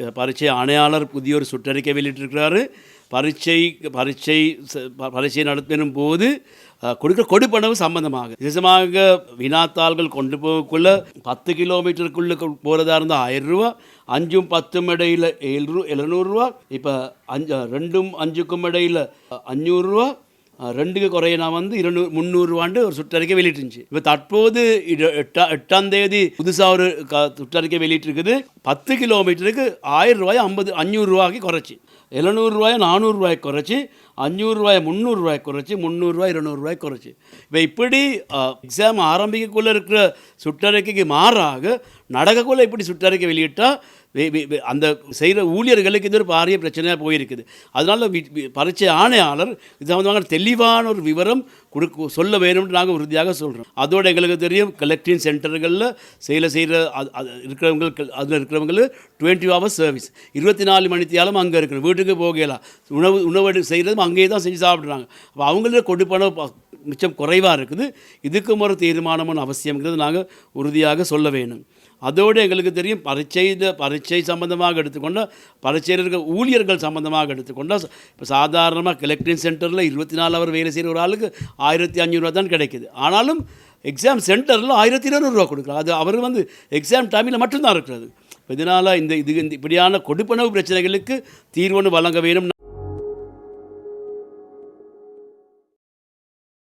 பரீட்சை ஆணையாளர் புதிய ஒரு சுற்றறிக்கை வெளியிட்டிருக்கிறாரு. பரீட்சை பரீட்சை ச- பரீட்சை நடத்தினும் போது கொடுக்கிற கொடுப்பனவு சம்பந்தமாக. விசேஷமாக வினாத்தாள்கள் கொண்டு போகக்குள்ள பத்து கிலோமீட்டருக்குள்ளே போகிறதா இருந்தால் ஆயிரம் ரூபா அஞ்சும் பத்தும் இடையில் ஏழு ரூ எழுநூறுரூவா இப்போ அஞ்சு ரெண்டும் அஞ்சுக்கும் இடையில் அஞ்சூறுரூவா ரெண்டுக்கு குறைய நான் வந்து இருநூறு முந்நூறுவாண்டு ஒரு சுற்றறிக்கை வெளியிட்டுருந்துச்சு. இப்போ தற்போது இது எட்டா எட்டாம் தேதி புதுசாக ஒரு க சுற்றறிக்கை வெளியிட்டிருக்குது. பத்து கிலோமீட்டருக்கு ஆயிரம் ரூபாய் ஐம்பது அஞ்சூறுரூவாய்க்கு குறைச்சி. எழுநூறுவாயை நானூறுரூவாய்க்கு குறைச்சி. அஞ்சூறுரூவாய் முந்நூறுரூவாய்க்கு குறைச்சி முந்நூறுரூவா இருநூறுவாய்க்கு குறைச்சி. இப்போ இப்படி எக்ஸாம் ஆரம்பிக்கக்குள்ளே இருக்கிற சுற்றறிக்கைக்கு மாறாக நடக்கக்குள்ளே இப்படி சுற்றறிக்கை வெளியிட்டால் அந்த செய்கிற ஊழியர்களுக்கு இது ஒரு பாரிய பிரச்சனையாக போயிருக்குது. அதனால் பரீட்சை ஆணையாளர் இது சம்மந்தமாக தெளிவான ஒரு விவரம் கொடுக்க சொல்ல வேணும்னு நாங்கள் உறுதியாக சொல்கிறோம் அதோட எங்களுக்கு தெரியும் கலெக்டிங் சென்டர்களில் செயலை செய்கிற இருக்கிறவங்க அதில் இருக்கிறவங்களுக்கு டுவெண்ட்டி ஹவர்ஸ் சர்வீஸ் இருபத்தி நாலு மணி அங்கே இருக்கணும். வீட்டுக்கு போகலாம் உணவு உணவு செய்கிறதும் அங்கேயே தான் செஞ்சு சாப்பிட்றாங்க. அப்போ அவங்கள கொண்டு போன மிச்சம் குறைவாக இருக்குது. இதுக்கு ஒரு தீர்மானம்னு அவசியங்கிறது நாங்கள் உறுதியாக சொல்ல வேணும். அதோடு எங்களுக்கு தெரியும் பரீட்சையில் பரீட்சை சம்பந்தமாக எடுத்துக்கொண்டால் பரீட்சையில் இருக்க ஊழியர்கள் சம்பந்தமாக எடுத்துக்கொண்டால் இப்போ சாதாரணமாக கலெக்டிங் சென்டரில் இருபத்தி நாலு அவர் வேலை செய்கிற ஒரு ஆளுக்கு ஆயிரத்தி அஞ்சூறுரூவா தான் கிடைக்கிது. ஆனாலும் எக்ஸாம் சென்டரில் ஆயிரத்தி இருநூறுவா கொடுக்குறாங்க அது அவர் வந்து எக்ஸாம் டைமில் மட்டும்தான் இருக்கிறது. இதனால் இந்த இது இந்த இப்படியான கொடுப்பனவு பிரச்சனைகளுக்கு தீர்வுன்னு வழங்க வேணும்